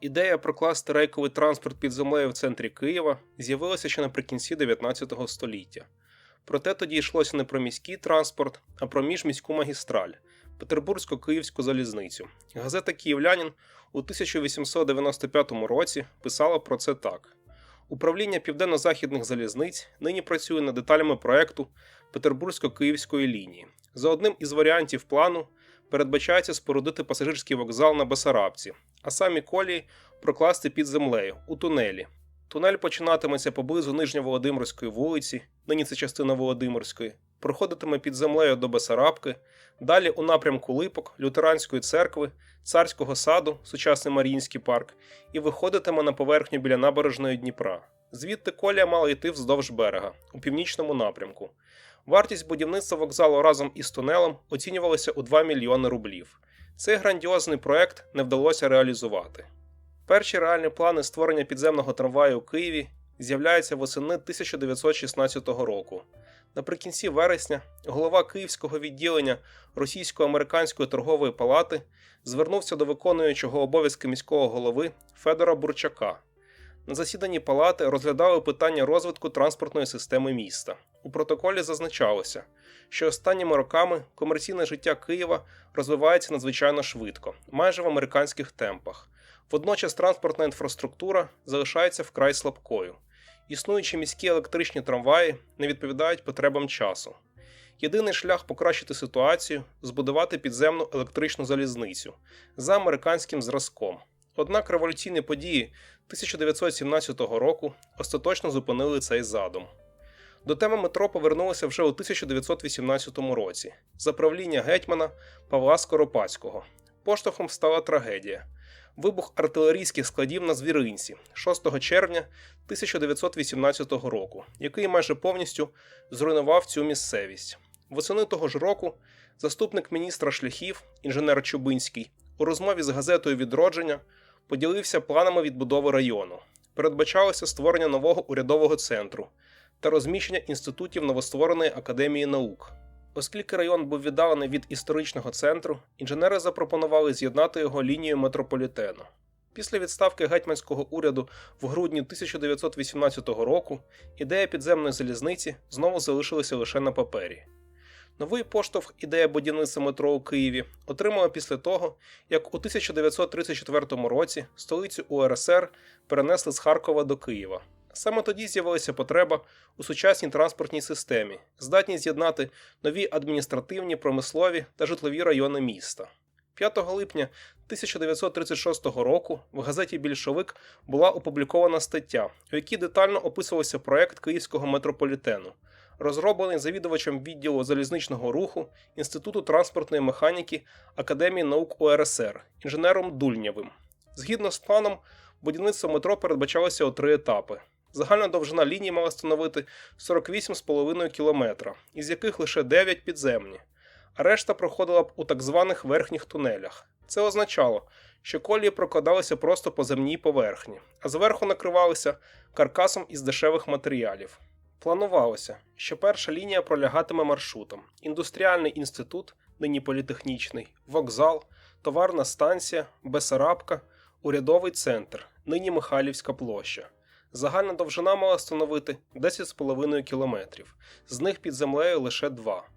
Ідея прокласти рейковий транспорт під землею в центрі Києва з'явилася ще наприкінці 19 століття. Проте тоді йшлося не про міський транспорт, а про міжміську магістраль Петербурзько-Київську залізницю. Газета Київлянин у 1895 році писала про це так: Управління південно-західних залізниць нині працює над деталями проекту Петербурзько-Київської лінії. За одним із варіантів плану передбачається спорудити пасажирський вокзал на Басарабці, а самі колії прокласти під землею у тунелі. Тунель починатиметься поблизу Нижньоволодимирської вулиці, нині це частина Володимирської, проходитиме під землею до Басарабки, далі у напрямку Липок, Лютеранської церкви, Царського саду, сучасний Маріїнський парк, і виходитиме на поверхню біля набережної Дніпра. Звідти колія мала йти вздовж берега, у північному напрямку. Вартість будівництва вокзалу разом із тунелем оцінювалася у 2 мільйони рублів. Цей грандіозний проект не вдалося реалізувати. Перші реальні плани створення підземного трамваю у Києві з'являються восени 1916 року. Наприкінці вересня голова Київського відділення Російсько-американської торгової палати звернувся до виконуючого обов'язки міського голови Федора Бурчака. На засіданні палати розглядали питання розвитку транспортної системи міста. У протоколі зазначалося, що останніми роками комерційне життя Києва розвивається надзвичайно швидко, майже в американських темпах. Водночас транспортна інфраструктура залишається вкрай слабкою. Існуючі міські електричні трамваї не відповідають потребам часу. Єдиний шлях покращити ситуацію збудувати підземну електричну залізницю за американським зразком. Однак революційні події 1917 року остаточно зупинили цей задум. До теми метро повернулося вже у 1918 році за правління гетьмана Павла Скоропадського. Поштовхом стала трагедія. Вибух артилерійських складів на звіринці 6 червня 1918 року, який майже повністю зруйнував цю місцевість. Восени того ж року заступник міністра шляхів, інженер Чубинський, у розмові з газетою Відродження поділився планами відбудови району. Передбачалося створення нового урядового центру та розміщення інститутів новоствореної академії наук. Оскільки район був віддалений від історичного центру, інженери запропонували з'єднати його лінією метрополітену. Після відставки гетьманського уряду в грудні 1918 року ідея підземної залізниці знову залишилася лише на папері. Новий поштовх ідея будівництва метро у Києві отримала після того, як у 1934 році столицю УРСР перенесли з Харкова до Києва. Саме тоді з'явилася потреба у сучасній транспортній системі, здатній з'єднати нові адміністративні, промислові та житлові райони міста. 5 липня 1936 року в газеті Більшовик була опублікована стаття, у якій детально описувався проект Київського метрополітену, розроблений завідувачем відділу залізничного руху Інституту транспортної механіки Академії наук УРСР інженером Дульнєвим. Згідно з планом, будівництво метро передбачалося у три етапи. Загальна довжина лінії мала становити 48,5 км, із яких лише 9 підземні, а решта проходила б у так званих верхніх тунелях. Це означало, що колії прокладалися просто по земній поверхні, а зверху накривалися каркасом із дешевих матеріалів. Планувалося, що перша лінія пролягатиме маршрутом: індустріальний інститут, нині політехнічний, вокзал, товарна станція, Бесарабка, урядовий центр, нині Михайлівська площа. Загальна довжина мала становити 10,5 км, з них під землею лише два.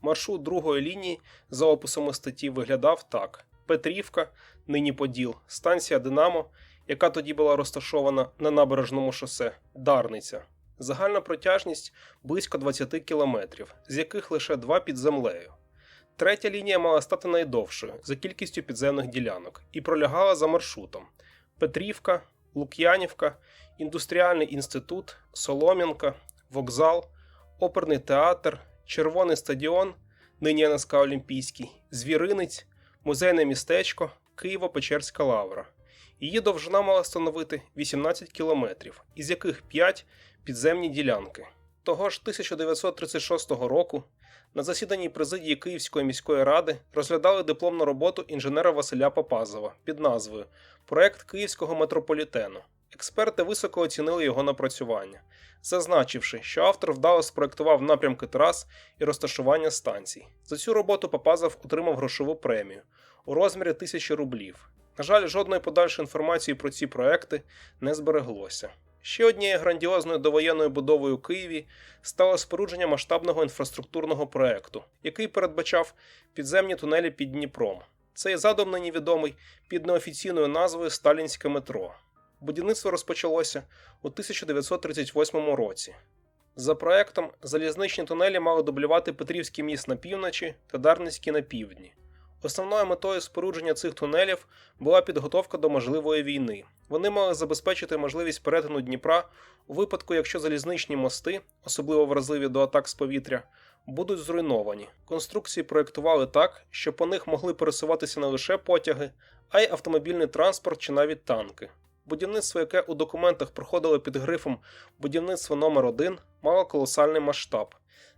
Маршрут другої лінії за описом статті виглядав так: Петрівка, нині Поділ, станція Динамо, яка тоді була розташована на набережному шосе, Дарниця. Загальна протяжність близько 20 км, з яких лише два під землею. Третя лінія мала стати найдовшою за кількістю підземних ділянок і пролягала за маршрутом: Петрівка, Лук'янівка, Індустріальний інститут, Солом'янка, вокзал, оперний театр, Червоний стадіон, нині НСК Олімпійський, Звіринець, музейне містечко, Києво-Печерська лавра. Її довжина мала становити 18 кілометрів, із яких 5 підземні ділянки. Того ж 1936 року на засіданні президії Київської міської ради розглядали дипломну роботу інженера Василя Попазова під назвою Проект Київського метрополітену. Експерти високо оцінили його напрацювання, зазначивши, що автор вдало спроектував напрямки трас і розташування станцій. За цю роботу Попазов отримав грошову премію у розмірі тисячі рублів. На жаль, жодної подальшої інформації про ці проекти не збереглося. Ще однією грандіозною довоєнною будовою у Києві стало спорудження масштабного інфраструктурного проекту, який передбачав підземні тунелі під Дніпром. Цей задум нині відомий під неофіційною назвою Сталінське метро. Будівництво розпочалося у 1938 році. За проектом, залізничні тунелі мали дублювати Петрівський міст на півночі та Дарницький на півдні. Основною метою спорудження цих тунелів була підготовка до можливої війни. Вони мали забезпечити можливість перетину Дніпра у випадку, якщо залізничні мости, особливо вразливі до атак з повітря, будуть зруйновані. Конструкції проєктували так, що по них могли пересуватися не лише потяги, а й автомобільний транспорт чи навіть танки. Будівництво, яке у документах проходило під грифом будівництво номер 1 мало колосальний масштаб.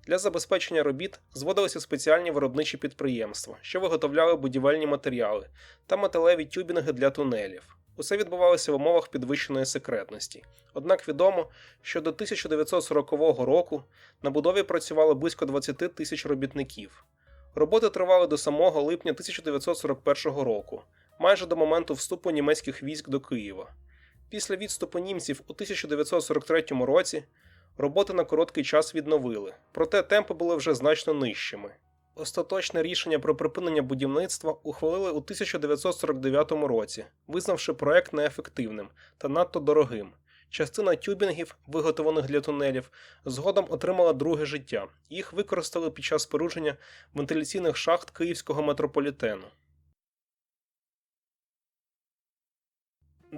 Для забезпечення робіт зводилися спеціальні виробничі підприємства, що виготовляли будівельні матеріали та металеві тюбінги для тунелів. Усе відбувалося в умовах підвищеної секретності. Однак відомо, що до 1940 року на будові працювало близько 20 тисяч робітників. Роботи тривали до самого липня 1941 року, майже до моменту вступу німецьких військ до Києва. Після відступу німців у 1943 році роботи на короткий час відновили, проте темпи були вже значно нижчими. Остаточне рішення про припинення будівництва ухвалили у 1949 році, визнавши проект неефективним та надто дорогим. Частина тюбінгів, виготовлених для тунелів, згодом отримала друге життя. Їх використали під час спорудження вентиляційних шахт київського метрополітену.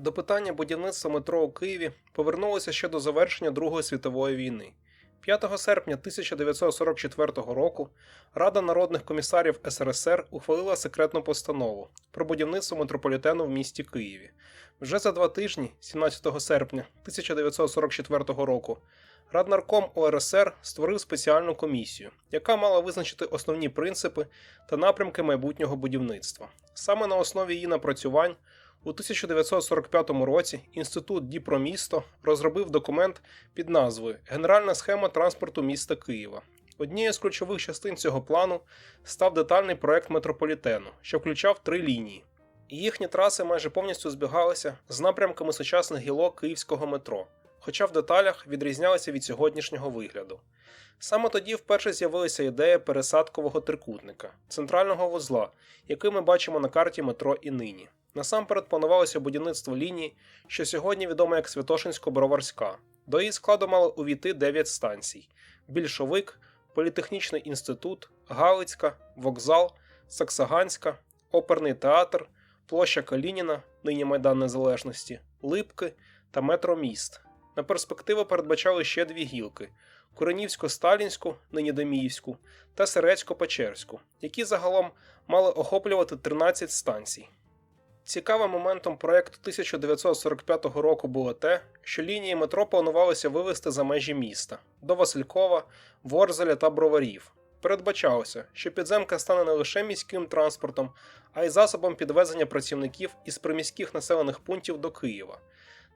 До питання будівництва метро у Києві повернулося ще до завершення Другої світової війни. 5 серпня 1944 року Рада народних комісарів СРСР ухвалила секретну постанову про будівництво метрополітену в місті Києві. Вже за два тижні, 17 серпня 1944 року, Раднарком ОРСР створив спеціальну комісію, яка мала визначити основні принципи та напрямки майбутнього будівництва. Саме на основі її напрацювань у 1945 році інститут Діпромісто розробив документ під назвою Генеральна схема транспорту міста Києва. Однією з ключових частин цього плану став детальний проект метрополітену, що включав три лінії. Їхні траси майже повністю збігалися з напрямками сучасних гілок київського метро, хоча в деталях відрізнялися від сьогоднішнього вигляду. Саме тоді вперше з'явилася ідея пересадкового трикутника, центрального вузла, який ми бачимо на карті метро і нині. Насамперед планувалося будівництво лінії, що сьогодні відома як Святошинсько-Броварська. До її складу мали увійти 9 станцій: Більшовик, Політехнічний інститут, Галицька, Вокзал, Саксаганська, Оперний театр, площа Калініна, нині Майдан Незалежності, Липки та метро Міст. На перспективу передбачали ще дві гілки: Куренівсько-Сталінську, нині Деміївську, та Серецько-Печерську, які загалом мали охоплювати 13 станцій. Цікавим моментом проєкту 1945 року було те, що лінії метро планувалося вивести за межі міста до Василькова, Ворзеля та Броварів. Передбачалося, що підземка стане не лише міським транспортом, а й засобом підвезення працівників із приміських населених пунктів до Києва.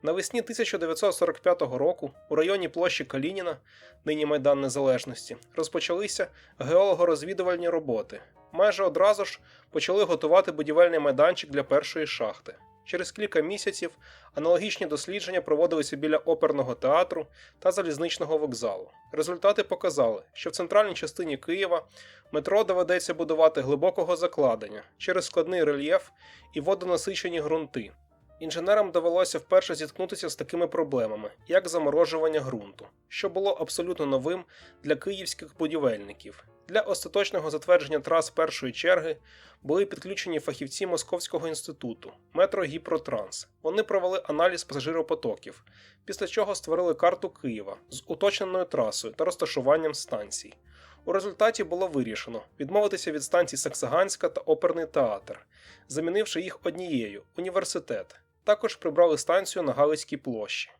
Навесні 1945 року у районі площі Калініна, нині Майдан Незалежності, розпочалися геологорозвідувальні роботи. Майже одразу ж почали готувати будівельний майданчик для першої шахти. Через кілька місяців аналогічні дослідження проводилися біля оперного театру та залізничного вокзалу. Результати показали, що в центральній частині Києва метро доведеться будувати глибокого закладення через складний рельєф і водонасичені ґрунти. Інженерам довелося вперше зіткнутися з такими проблемами, як заморожування ґрунту, що було абсолютно новим для київських будівельників. Для остаточного затвердження трас першої черги були підключені фахівці Московського інституту Метрогіпротранс. Вони провели аналіз пасажиропотоків, після чого створили карту Києва з уточненою трасою та розташуванням станцій. У результаті було вирішено відмовитися від станцій Саксаганська та Оперний театр, замінивши їх однією університет. Також прибрали станцію на Галицькій площі.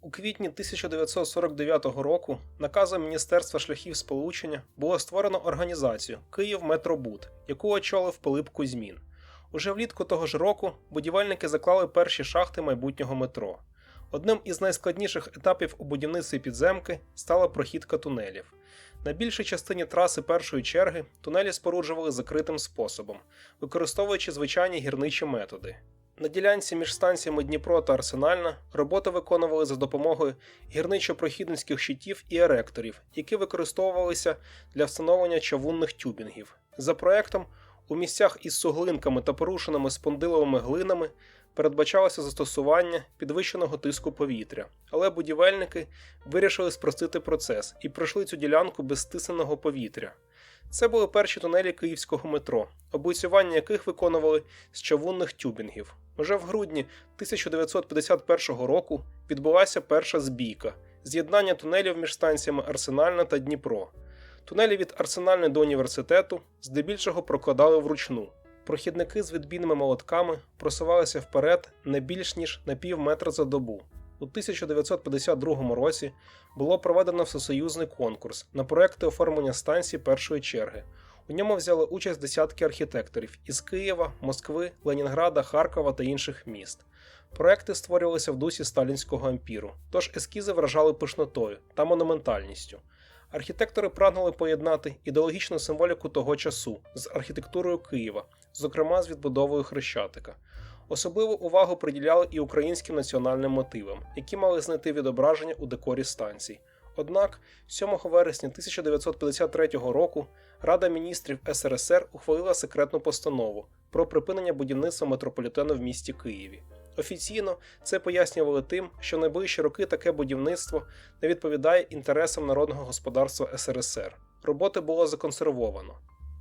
У квітні 1949 року наказом Міністерства шляхів сполучення було створено організацію Київ Метробуд, яку очолив Пилип Кузьмін. Уже влітку того ж року будівельники заклали перші шахти майбутнього метро. Одним із найскладніших етапів у будівництві підземки стала прохідка тунелів. На більшій частині траси першої черги тунелі споруджували закритим способом, використовуючи звичайні гірничі методи. На ділянці між станціями Дніпро та Арсенальна роботи виконували за допомогою гірничо-прохідницьких щитів і еректорів, які використовувалися для встановлення чавунних тюбінгів. За проектом, у місцях із суглинками та порушеними спондиловими глинами передбачалося застосування підвищеного тиску повітря, але будівельники вирішили спростити процес і пройшли цю ділянку без стисненого повітря. Це були перші тунелі київського метро, облицювання яких виконували з чавунних тюбінгів. Уже в грудні 1951 року відбулася перша збійка з'єднання тунелів між станціями Арсенальна та Дніпро. Тунелі від Арсенальної до університету здебільшого прокладали вручну. Прохідники з відбійними молотками просувалися вперед не більш ніж на пів метра за добу. У 1952 році було проведено всесоюзний конкурс на проекти оформлення станцій першої черги. У ньому взяли участь десятки архітекторів із Києва, Москви, Ленінграда, Харкова та інших міст. Проекти створювалися в дусі сталінського ампіру, тож ескізи вражали пишнотою та монументальністю. Архітектори прагнули поєднати ідеологічну символіку того часу з архітектурою Києва, зокрема з відбудовою Хрещатика. Особливу увагу приділяли і українським національним мотивам, які мали знайти відображення у декорі станцій. Однак, 7 вересня 1953 року Рада міністрів СРСР ухвалила секретну постанову про припинення будівництва метрополітену в місті Києві. Офіційно це пояснювали тим, що найближчі роки таке будівництво не відповідає інтересам народного господарства СРСР. Роботи було законсервовано.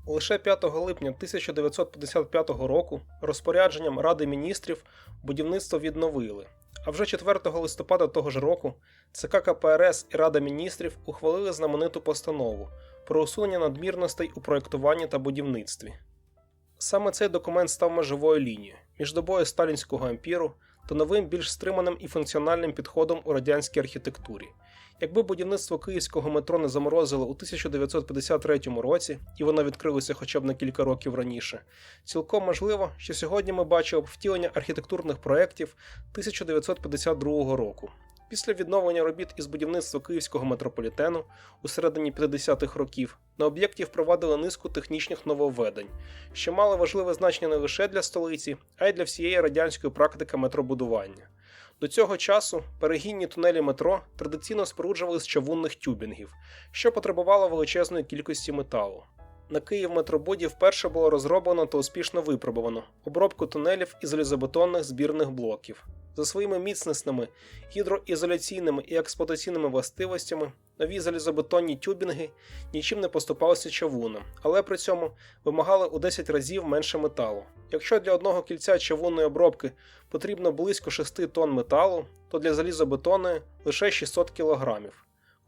Лише 5 липня 1955 року розпорядженням Ради міністрів будівництво відновили. А вже 4 листопада того ж року ЦК КПРС і Рада міністрів ухвалили знамениту постанову про усунення надмірностей у проєктуванні та будівництві. Саме цей документ став межовою лінією між добою сталінського ампіру та новим більш стриманим і функціональним підходом у радянській архітектурі. Якби будівництво київського метро не заморозило у 1953 році, і воно відкрилося хоча б на кілька років раніше, цілком можливо, що сьогодні ми бачили б втілення архітектурних проєктів 1952 року. Після відновлення робіт із будівництва київського метрополітену у середині 50-х років на об'єкті впровадили низку технічних нововведень, що мали важливе значення не лише для столиці, а й для всієї радянської практики метробудування. До цього часу перегінні тунелі метро традиційно споруджували з чавунних тюбінгів, що потребувало величезної кількості металу. На Київ метробуді вперше було розроблено та успішно випробовано обробку тунелів із залізобетонних збірних блоків. За своїми міцнісними, гідроізоляційними і експлуатаційними властивостями нові залізобетонні тюбінги нічим не поступалися чавуном, але при цьому вимагали у 10 разів менше металу. Якщо для одного кільця чавунної обробки потрібно близько 6 тонн металу, то для залізобетонної лише 600 кг.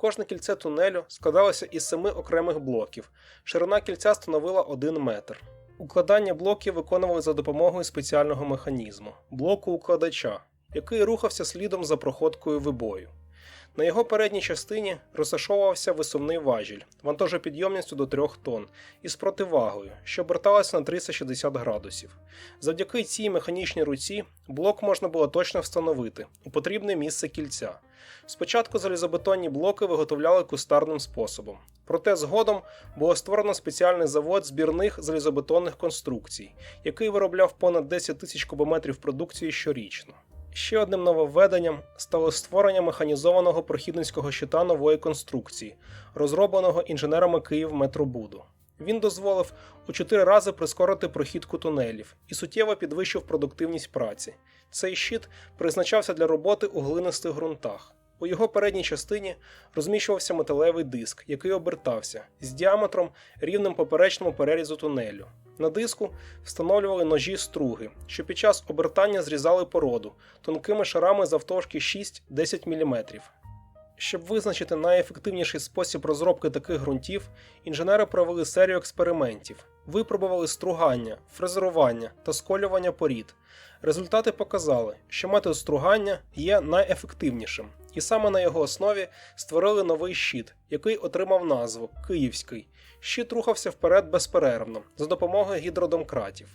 Кожне кільце тунелю складалося із семи окремих блоків. Ширина кільця становила 1 метр. Укладання блоків виконували за допомогою спеціального механізму блоку укладача, який рухався слідом за проходкою вибою. На його передній частині розташовувався висувний важіль вантажопідйомністю до 3 тонн із противагою, що оберталася на 360 градусів. Завдяки цій механічній руці блок можна було точно встановити у потрібне місце кільця. Спочатку залізобетонні блоки виготовляли кустарним способом, проте згодом було створено спеціальний завод збірних залізобетонних конструкцій, який виробляв понад 10 тисяч кубометрів продукції щорічно. Ще одним нововведенням стало створення механізованого прохідницького щита нової конструкції, розробленого інженерами Київ Метробуду. Він дозволив у 4 рази прискорити прохідку тунелів і суттєво підвищив продуктивність праці. Цей щит призначався для роботи у глинистих ґрунтах. У його передній частині розміщувався металевий диск, який обертався з діаметром рівним поперечному перерізу тунелю. На диску встановлювали ножі струги, що під час обертання зрізали породу тонкими шарами завтовшки 6-10 мм. Щоб визначити найефективніший спосіб розробки таких ґрунтів, інженери провели серію експериментів, випробували стругання, фрезерування та сколювання порід. Результати показали, що метод стругання є найефективнішим, і саме на його основі створили новий щит, який отримав назву Київський. Щит рухався вперед безперервно за допомогою гідродомкратів.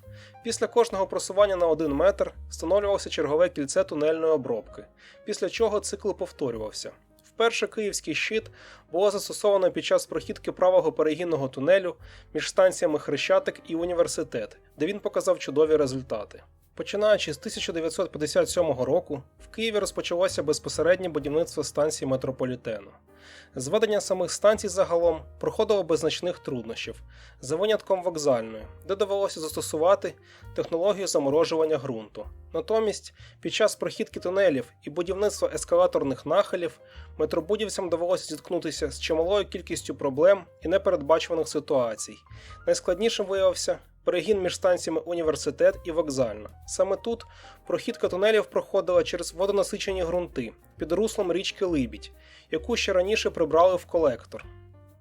Після кожного просування на 1 метр встановлювалося чергове кільце тунельної обробки, після чого цикл повторювався. Вперше київський щит було застосовано під час прохідки правого перегінного тунелю між станціями Хрещатик і університет, де він показав чудові результати. Починаючи з 1957 року, в Києві розпочалося безпосереднє будівництво станції метрополітену. Зведення самих станцій загалом проходило без значних труднощів, за винятком вокзальної, де довелося застосувати технологію заморожування ґрунту. Натомість, під час прохідки тунелів і будівництва ескалаторних нахилів, метробудівцям довелося зіткнутися з чималою кількістю проблем і непередбачуваних ситуацій. Найскладнішим виявився перегін між станціями університет і вокзальна. Саме тут прохідка тунелів проходила через водонасичені ґрунти під руслом річки Либідь, яку ще раніше прибрали в колектор.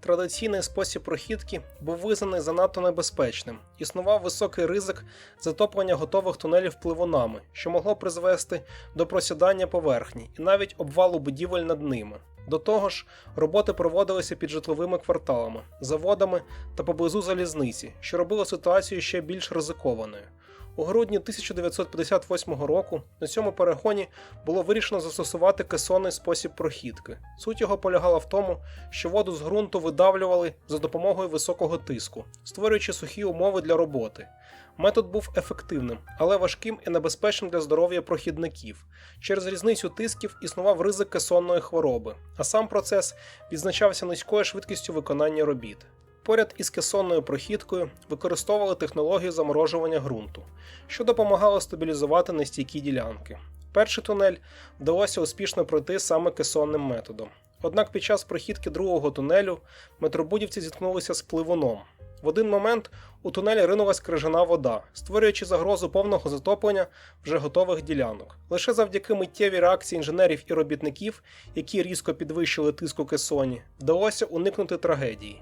Традиційний спосіб прохідки був визнаний занадто небезпечним. Існував високий ризик затоплення готових тунелів пливунами, що могло призвести до просідання поверхні і навіть обвалу будівель над ними. До того ж, роботи проводилися під житловими кварталами, заводами та поблизу залізниці, що робило ситуацію ще більш ризикованою. У грудні 1958 року на цьому перегоні було вирішено застосувати кесонний спосіб прохідки. Суть його полягала в тому, що воду з ґрунту видавлювали за допомогою високого тиску, створюючи сухі умови для роботи. Метод був ефективним, але важким і небезпечним для здоров'я прохідників. Через різницю тисків існував ризик кесонної хвороби, а сам процес відзначався низькою швидкістю виконання робіт. Поряд із кесонною прохідкою використовували технологію заморожування ґрунту, що допомагало стабілізувати нестійкі ділянки. Перший тунель вдалося успішно пройти саме кесонним методом. Однак під час прохідки другого тунелю метробудівці зіткнулися з пливуном. В один момент у тунелі ринулась крижана вода, створюючи загрозу повного затоплення вже готових ділянок. Лише завдяки миттєвій реакції інженерів і робітників, які різко підвищили тиск у кесоні, вдалося уникнути трагедії.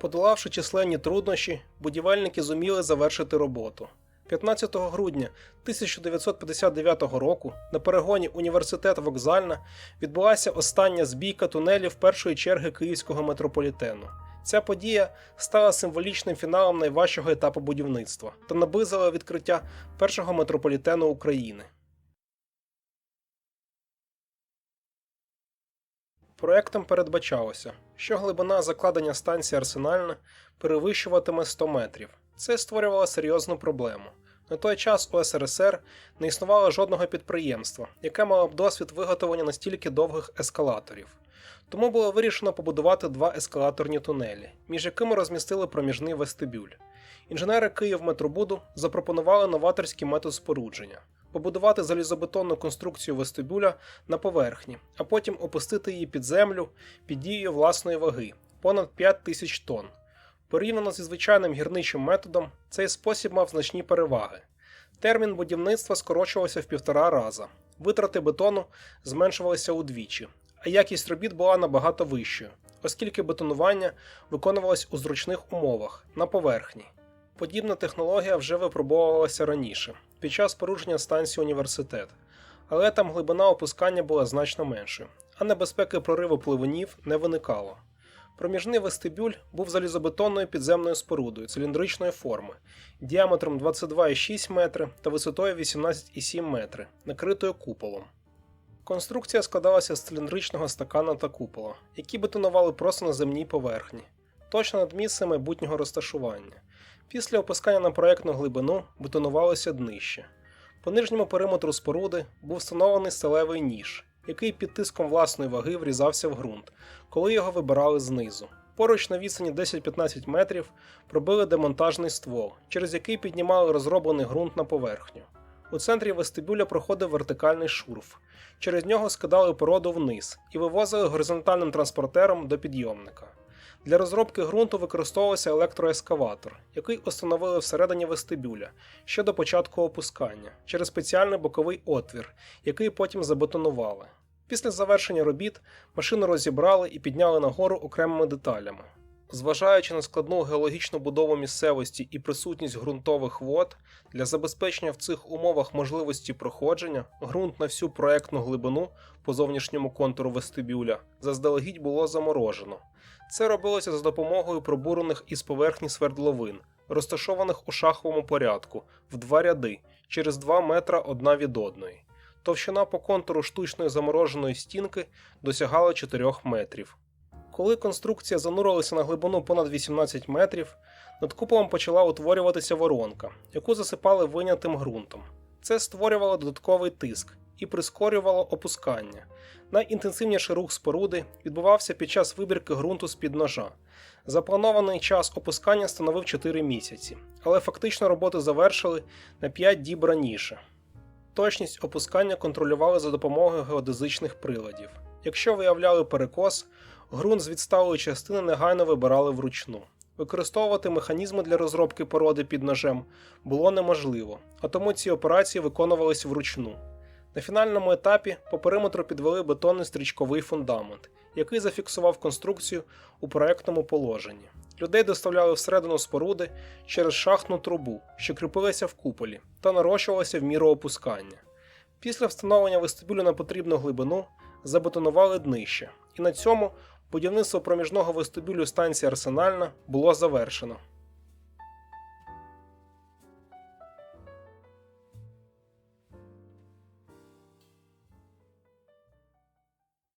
Подолавши численні труднощі, будівельники зуміли завершити роботу. 15 грудня 1959 року на перегоні університет Вокзальна відбулася остання збійка тунелів першої черги київського метрополітену. Ця подія стала символічним фіналом найважчого етапу будівництва та наблизила відкриття першого метрополітену України. Проектом передбачалося, що глибина закладення станції Арсенальна перевищуватиме 100 метрів. Це створювало серйозну проблему. На той час у СРСР не існувало жодного підприємства, яке мало б досвід виготовлення настільки довгих ескалаторів. Тому було вирішено побудувати два ескалаторні тунелі, між якими розмістили проміжний вестибюль. Інженери Київметробуду запропонували новаторський метод спорудження побудувати залізобетонну конструкцію вестибюля на поверхні, а потім опустити її під землю під дією власної ваги понад 5 тисяч тонн. Порівняно зі звичайним гірничим методом, цей спосіб мав значні переваги. Термін будівництва скорочувався в півтора раза, витрати бетону зменшувалися удвічі, а якість робіт була набагато вищою, оскільки бетонування виконувалось у зручних умовах на поверхні. Подібна технологія вже випробовувалася раніше, під час спорудження станції університет, але там глибина опускання була значно меншою, а небезпеки прориву пливунів не виникало. Проміжний вестибюль був залізобетонною підземною спорудою циліндричної форми, діаметром 22,6 метри та висотою 18,7 метри, накритою куполом. Конструкція складалася з циліндричного стакана та купола, які бетонували просто на земній поверхні, точно над місцем майбутнього розташування. Після опускання на проєктну глибину бетонувалося днище. По нижньому периметру споруди був встановлений сталевий ніж, який під тиском власної ваги врізався в ґрунт, коли його вибирали знизу. Поруч на відстані 10-15 метрів пробили демонтажний ствол, через який піднімали розроблений ґрунт на поверхню. У центрі вестибюля проходив вертикальний шурф. Через нього скидали породу вниз і вивозили горизонтальним транспортером до підйомника. Для розробки ґрунту використовувався електроескаватор, який установили всередині вестибюля ще до початку опускання через спеціальний боковий отвір, який потім забетонували. Після завершення робіт машину розібрали і підняли нагору окремими деталями. Зважаючи на складну геологічну будову місцевості і присутність ґрунтових вод, для забезпечення в цих умовах можливості проходження ґрунт на всю проектну глибину по зовнішньому контуру вестибюля заздалегідь було заморожено. Це робилося за допомогою пробурених із поверхні свердловин, розташованих у шаховому порядку в два ряди через 2 метра одна від одної. товщина по контуру штучної замороженої стінки досягала 4 метрів. Коли конструкція занурилася на глибину понад 18 метрів, над куполом почала утворюватися воронка, яку засипали винятим ґрунтом. Це створювало додатковий тиск і прискорювало опускання. Найінтенсивніший рух споруди відбувався під час вибірки ґрунту з-під ножа. Запланований час опускання становив 4 місяці, але фактично роботи завершили на 5 діб раніше. Точність опускання контролювали за допомогою геодезичних приладів. Якщо виявляли перекос, ґрунт з відсталої частини негайно вибирали вручну. Використовувати механізми для розробки породи під ножем було неможливо, а тому ці операції виконувалися вручну. На фінальному етапі по периметру підвели бетонний стрічковий фундамент, який зафіксував конструкцію у проектному положенні. Людей доставляли всередину споруди через шахтну трубу, що кріпилася в куполі, та нарощувалася в міру опускання. Після встановлення вестибюлю на потрібну глибину забетонували днище, і на цьому будівництво проміжного вестибюлю станції Арсенальна було завершено.